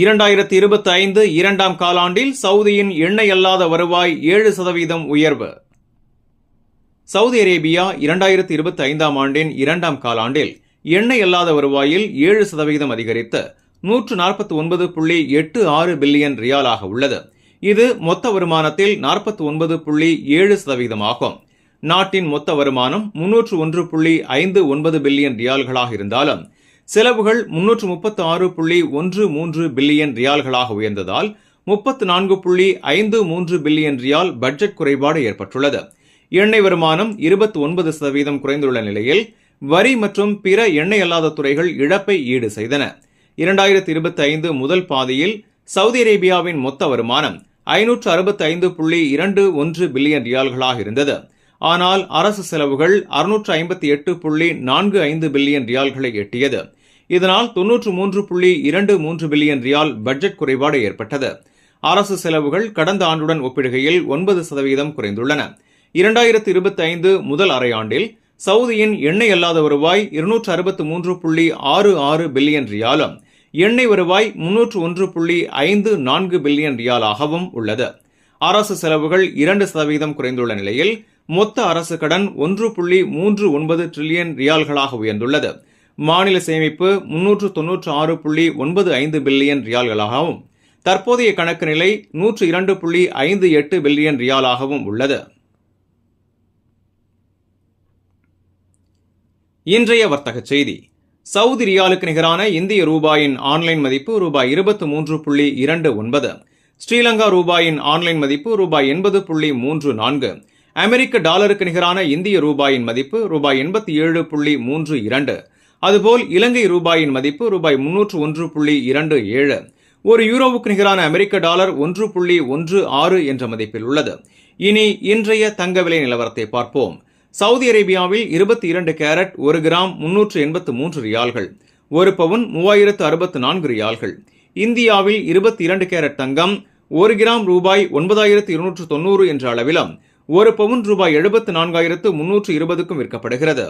இரண்டாயிரத்தி இருபத்தி ஐந்து இரண்டாம் காலாண்டில் சவுதியின் எண்ணெய் அல்லாத வருவாய் ஏழு சதவீதம் உயர்வு. சவுதி அரேபியா இரண்டாயிரத்தி இருபத்தி ஐந்தாம் ஆண்டின் இரண்டாம் காலாண்டில் எண்ணெய் அல்லாத வருவாயில் ஏழு சதவீதம் அதிகரித்து நூற்று நாற்பத்தி ஒன்பது புள்ளி எட்டு ஆறு பில்லியன் ரியாலாக உள்ளது. இது மொத்த வருமானத்தில் நாற்பத்தி ஒன்பது புள்ளி ஏழு சதவீதமாகும். நாட்டின் மொத்த வருமானம் முன்னூற்று ஒன்று புள்ளி ஐந்து ஒன்பது பில்லியன் ரியால்களாக இருந்தாலும் செலவுகள் முன்னூற்று முப்பத்து ஆறு புள்ளி ஒன்று மூன்று பில்லியன் ரியால்களாக உயர்ந்ததால் முப்பத்து நான்கு புள்ளி ஐந்து மூன்று பில்லியன் ரியால் பட்ஜெட் குறைபாடு ஏற்பட்டுள்ளது. எண்ணெய் வருமானம் இருபத்தி ஒன்பது சதவீதம் குறைந்துள்ள நிலையில் வரி மற்றும் பிற எண்ணெய் அல்லாத துறைகள் இழப்பை ஈடு செய்தன. இரண்டாயிரத்தி இருபத்தி ஐந்து முதல் பாதியில் சவுதி அரேபியாவின் மொத்த வருமானம் ஐநூற்று அறுபத்தி ஐந்து புள்ளி இரண்டு ஒன்று பில்லியன் ரியால்களாக இருந்தது. ஆனால் அரசு செலவுகள் அறுநூற்று ஐம்பத்தி எட்டு புள்ளி நான்கு ஐந்து பில்லியன் ரியால்களை எட்டியது. இதனால் தொன்னூற்று மூன்று புள்ளி இரண்டு மூன்று பில்லியன் ரியால் பட்ஜெட் குறைபாடு ஏற்பட்டது. அரசு செலவுகள் கடந்த ஆண்டுடன் ஒப்பிடுகையில் ஒன்பது சதவீதம் குறைந்துள்ளன. இரண்டாயிரத்தி இருபத்தி ஐந்து முதல் அரையாண்டில் சவுதியின் எண்ணெய் அல்லாத வருவாய் இருநூற்று அறுபத்து மூன்று புள்ளி ஆறு ஆறு பில்லியன் ரியாலும் எண்ணெய் வருவாய் முன்னூற்று ஒன்று புள்ளி ஐந்து நான்கு பில்லியன் ரியாலாகவும் உள்ளது. அரசு செலவுகள் இரண்டு சதவீதம் குறைந்துள்ள நிலையில் மொத்த அரசு கடன் ஒன்று புள்ளி மூன்று ஒன்பது டிரில்லியன் ரியால்களாக உயர்ந்துள்ளது. மாநில சேமிப்பு முன்னூற்று தொன்னூற்று ஆறு புள்ளி ஒன்பது ஐந்து பில்லியன் ரியால்களாகவும் தற்போதைய கணக்கு நிலை நூற்று இரண்டு புள்ளி ஐந்து எட்டு பில்லியன் ரியாலாகவும் உள்ளது. இன்றைய வர்த்தக செய்தி. சவுதி ரியாலுக்கு நிகரான இந்திய ரூபாயின் ஆன்லைன் மதிப்பு ரூபாய் இருபத்தி மூன்று புள்ளி இரண்டு ஒன்பது ஸ்ரீலங்கா ரூபாயின் ஆன்லைன் மதிப்பு ரூபாய் எண்பது புள்ளி மூன்று நான்கு அமெரிக்க டாலருக்கு நிகரான இந்திய ரூபாயின் மதிப்பு ரூபாய் எண்பத்தி ஏழு புள்ளி மூன்று இரண்டு அதுபோல் இலங்கை ரூபாயின் மதிப்பு ரூபாய் முன்னூற்று ஒன்று புள்ளி இரண்டு ஏழு. ஒரு யூரோவுக்கு நிகரான அமெரிக்க டாலர் ஒன்று புள்ளி ஒன்று ஆறு என்ற மதிப்பில் உள்ளது. இனி இன்றைய தங்க விலை நிலவரத்தை பார்ப்போம். சவுதி அரேபியாவில் இருபத்தி இரண்டு கேரட் ஒரு கிராம் முன்னூற்று எண்பத்து மூன்று ரியால்கள் ஒரு பவுன் மூவாயிரத்து அறுபத்து நான்கு ரியால்கள். இந்தியாவில் இருபத்தி இரண்டு கேரட் தங்கம் ஒரு கிராம் ரூபாய் ஒன்பதாயிரத்து இருநூற்று தொண்ணூறு என்ற அளவிலும் ஒரு பவுன் ரூபாய் எழுபத்து நான்காயிரத்து முன்னூற்று இருபதுக்கும் விற்கப்படுகிறது.